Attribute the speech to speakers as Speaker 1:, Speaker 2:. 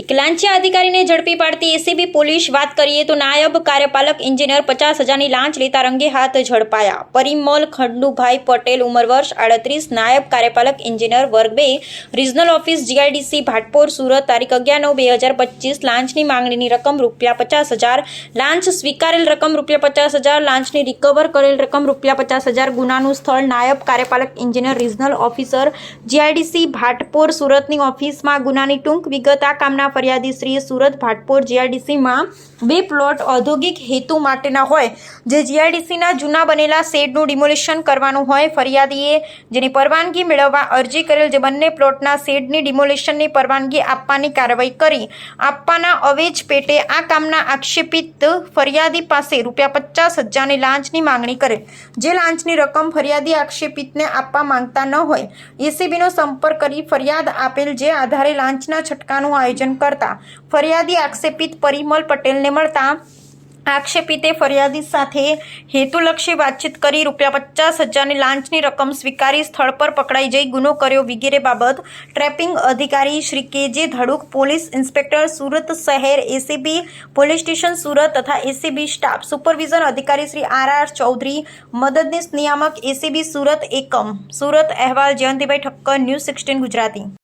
Speaker 1: એક લાંચિયા અધિકારીને ઝડપી પાડતી એસીબી પોલીસ વાત કરીએ તો નાયબ કાર્યપાલક ઇન્જિનિયર પચાસ હજારની લાંચ લેતા રંગે હાથ ઝડપાયા. પરિમલ ખંડુભાઈ પટેલ ઉંમર વર્ષ આડત્રીસ, નાયબ કાર્યપાલક એન્જિનિયર વર્ગ બે, regional office GIDC Bhatpor, Surat, તારીખ અગિયાર નવ બે હજાર પચીસ. લાંચની માંગણીની રકમ રૂપિયા પચાસ હજાર, લાંચ સ્વીકારેલ રકમ રૂપિયા પચાસ હજાર, લાંચની રિકવર કરેલ રકમ રૂપિયા પચાસ હજાર ગુનાનું સ્થળ નાયબ કાર્યપાલક engineer regional officer GIDC Bhatpor, સુરતની ઓફિસમાં ગુનાની ટૂંક વિગત આ કામના ફરિયાદી શ્રી સુરત ભાટપોર જીઆરડીસીમાં બે પ્લોટ ઔદ્યોગિક હેતુ માટેના હોય, જે જીઆરડીસીના જૂના બનેલા શેડનું ડિમોલિશન કરવાનું હોય, ફરિયાદીએ જેની પરવાનગી મેળવવા અરજી કરેલ જે બંને પ્લોટના શેડની ડિમોલિશનની પરવાનગી આપવાની કાર્યવાહી કરી. આપવાના અવેજ પેટે આ કામના આક્ષેપિત ફરિયાદી પાસે રૂપિયા પચાસ હજારની લાંચની માંગણી કરે, જે લાંચની રકમ ફરિયાદી આક્ષેપિતને આપવા માંગતા ન હોય. એસીબીનો સંપર્ક કરી ફરિયાદ આપેલ જે આધારે લાંચના છટકાનું આયોજન કરતા. ફરિયાદી આક્ષેપિત પરિમલ પટેલને મળતા આક્ષેપિતે ફરિયાદી સાથે હેતુલક્ષી વાતચીત કરી રૂપિયા પચાસ હજારની લાંચની રકમ સ્વીકારી સ્થળ પર પકડાઈ જઈ ગુનો કર્યો વગેરે બાબત ટ્રેપિંગ અધિકારી શ્રી કે જે ધડુક પોલીસ ઇન્સ્પેક્ટર સુરત શહેર એસીબી, પોલીસ સ્ટેશન સુરત તથા એસીબી સ્ટાફ સુપરવિઝન અધિકારી શ્રી આર આર ચૌધરી, મદદનીશ નિયામક એસીબી સુરત એકમ. સુરત અહેવાલ જયંતિભાઈ ઠક્કર, ન્યૂઝ સિક્સટીન ગુજરાતી.